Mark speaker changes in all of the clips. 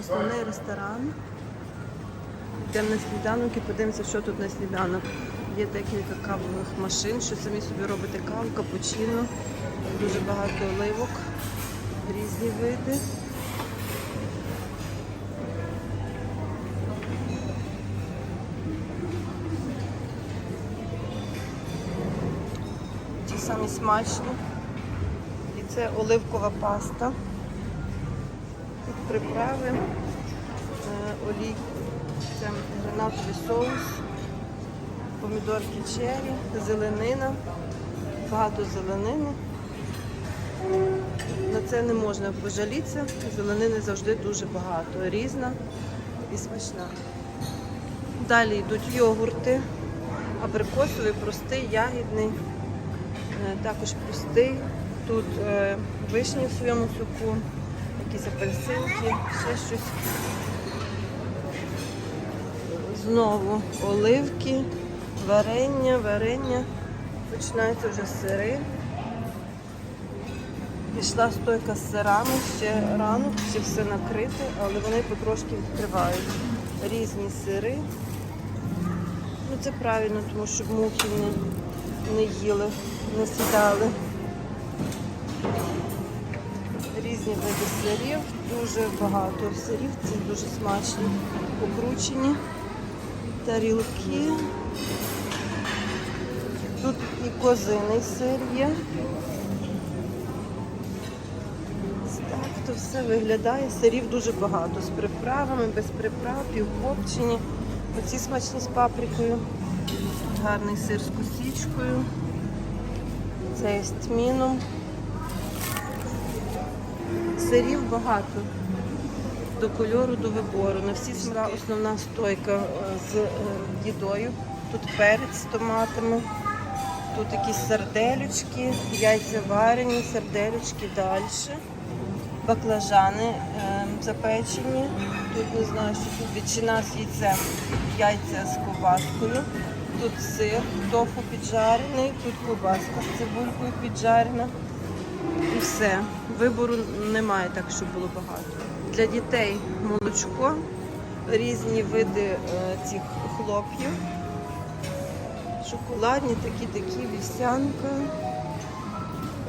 Speaker 1: основний ресторан. Йдемо на сніданок і подивимося, що тут на сніданок. Є декілька кавових машин, що самі собі робите каву, капучино, дуже багато оливок, різні види. Ті самі смачні. І це оливкова паста. Тут приправи, е, олій, це гранатовий соус, помідорки черрі, зеленина, багато зеленини. На це не можна пожалітися. Зеленини завжди дуже багато, різна і смачна. Далі йдуть йогурти, абрикосовий, простий, ягідний, е, також простий. Тут е, вишні в своєму соку, якісь апельсинки, ще щось. Знову оливки, варення, варення. Починаються вже сири. Пішла стойка з сирами, ще ранок, ще все накрите, але вони потрошки відкривають. Різні сири. Ну це правильно, тому щоб мухи не, не їли, не сідали. Різні види сирів, дуже багато сирів, це дуже смачні, покручені тарілки. Тут і козиний сир є. Так, то все виглядає. Сирів дуже багато. З приправами, без приправ, півкопчені. Оці смачні з паприкою. Гарний сир з косічкою. Цей з тміном. Сирів багато. До кольору, до вибору. На всі смака основна стойка е, з е, їдою. Тут перець з томатами. Тут якісь сарделючки, яйця варені, сарделючки далі. Баклажани е, запечені. Тут не знаю, що тут ветчина з яйцем, яйця з ковбаскою. Тут сир, тофу піджарений, тут ковбаска з цибулькою піджарена. І все. Вибору немає так, щоб було багато. Для дітей молочко, різні види е, цих хлоп'їв. Шоколадні, такі такі, вівсянка,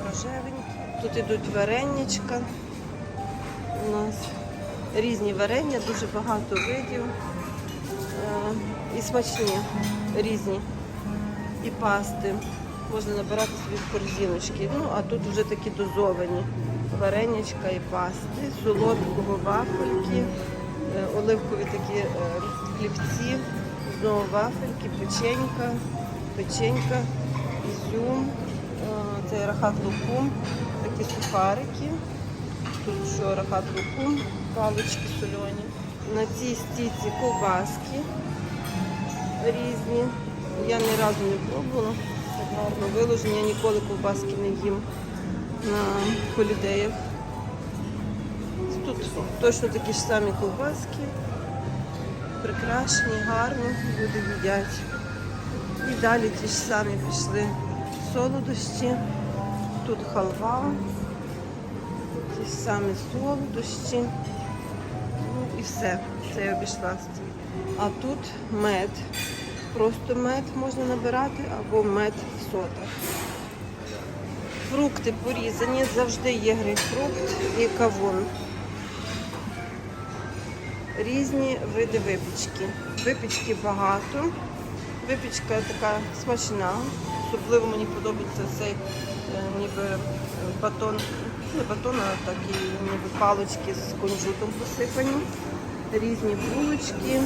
Speaker 1: рожевенькі. Тут ідуть вареннячка. У нас різні варення, дуже багато видів. Е, І смачні, різні. І пасти. Можна набирати собі в корзиночки. Ну, а тут вже такі дозовані варенячка і пасти, солодкого вафельки, е, оливкові такі е, хлібці, знову вафельки, печенька, печенька, ізюм, е, це рахат лукум, такі сухарики. Тут що рахат лукум, палички сольоні. На цій стійці ковбаски різні. Я ні разу не пробувала. Гарно виложені. Я ніколи ковбаски не їм на холідеях. Тут точно такі ж самі ковбаски. Прикрашені, гарно, люди їдять. І далі ті ж самі пішли солодощі. Тут халва, ті ж самі солодощі. Ну і все. Це я обійшла. А тут мед. Просто мед можна набирати або мед в сотах. Фрукти порізані, завжди є грейпфрукт і кавун. Різні види випічки. Випічки багато. Випічка така смачна. Особливо мені подобається цей е, ніби е, батон, не батон, а такі ніби палички з кунжутом посипані. Різні булочки.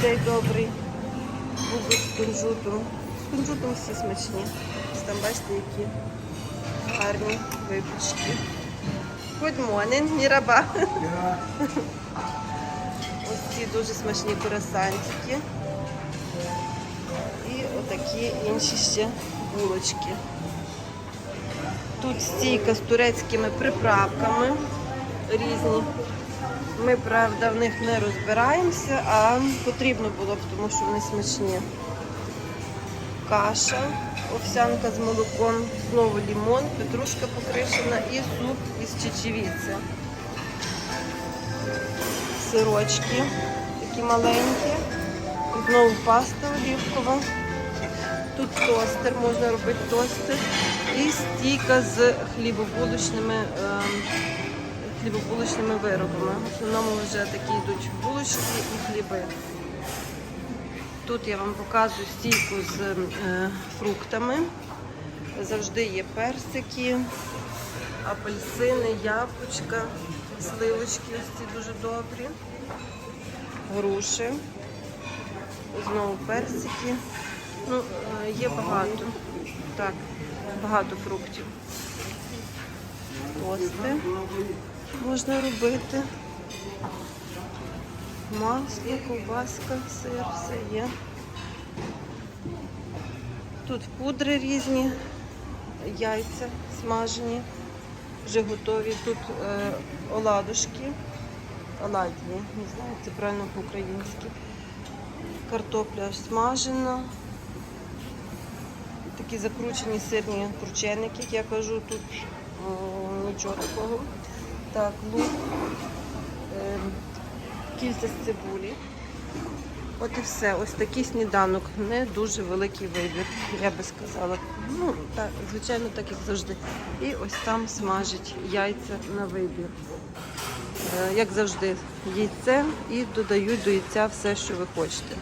Speaker 1: Цей добрий. Бубик з кунжутом. З кунжутом всі смачні. Там бачите, які гарні випічки. Good morning, Міраба. Ось ці дуже смачні курасантики. І отакі інші ще булочки. Тут стійка з турецькими приправками різні. Ми, правда, в них не розбираємося, а потрібно було б, тому що вони смачні. каша, овсянка з молоком, знову лімон, петрушка покришена і суп із чечевіці. Сирочки такі маленькі. Знову паста олівкова. Тут тостер, можна робити тостер. І стійка з хлібобулочними, ем, хлібобулочними виробами. В основному вже такі йдуть булочки і хліби. Тут я вам показую стійку з е, фруктами. Завжди є персики, апельсини, яблучка, сливочки ось ці дуже добрі, груші, знову персики. Ну, е, є багато. Так, багато фруктів. Тости можна робити. Масло, ковбаска, сир, все є. Тут пудри різні, яйця смажені, вже готові. Тут е, оладушки, оладьї, не знаю, це правильно по-українськи. Картопля смажена. Такі закручені сирні крученики, як я кажу, тут о, нічого такого. Так, лук, е, кільця з цибулі. От і все. Ось такий сніданок. Не дуже великий вибір, я би сказала. Ну, так, звичайно, так як завжди. І ось там смажать яйця на вибір. Е, Як завжди, яйце і додають до яйця все, що ви хочете.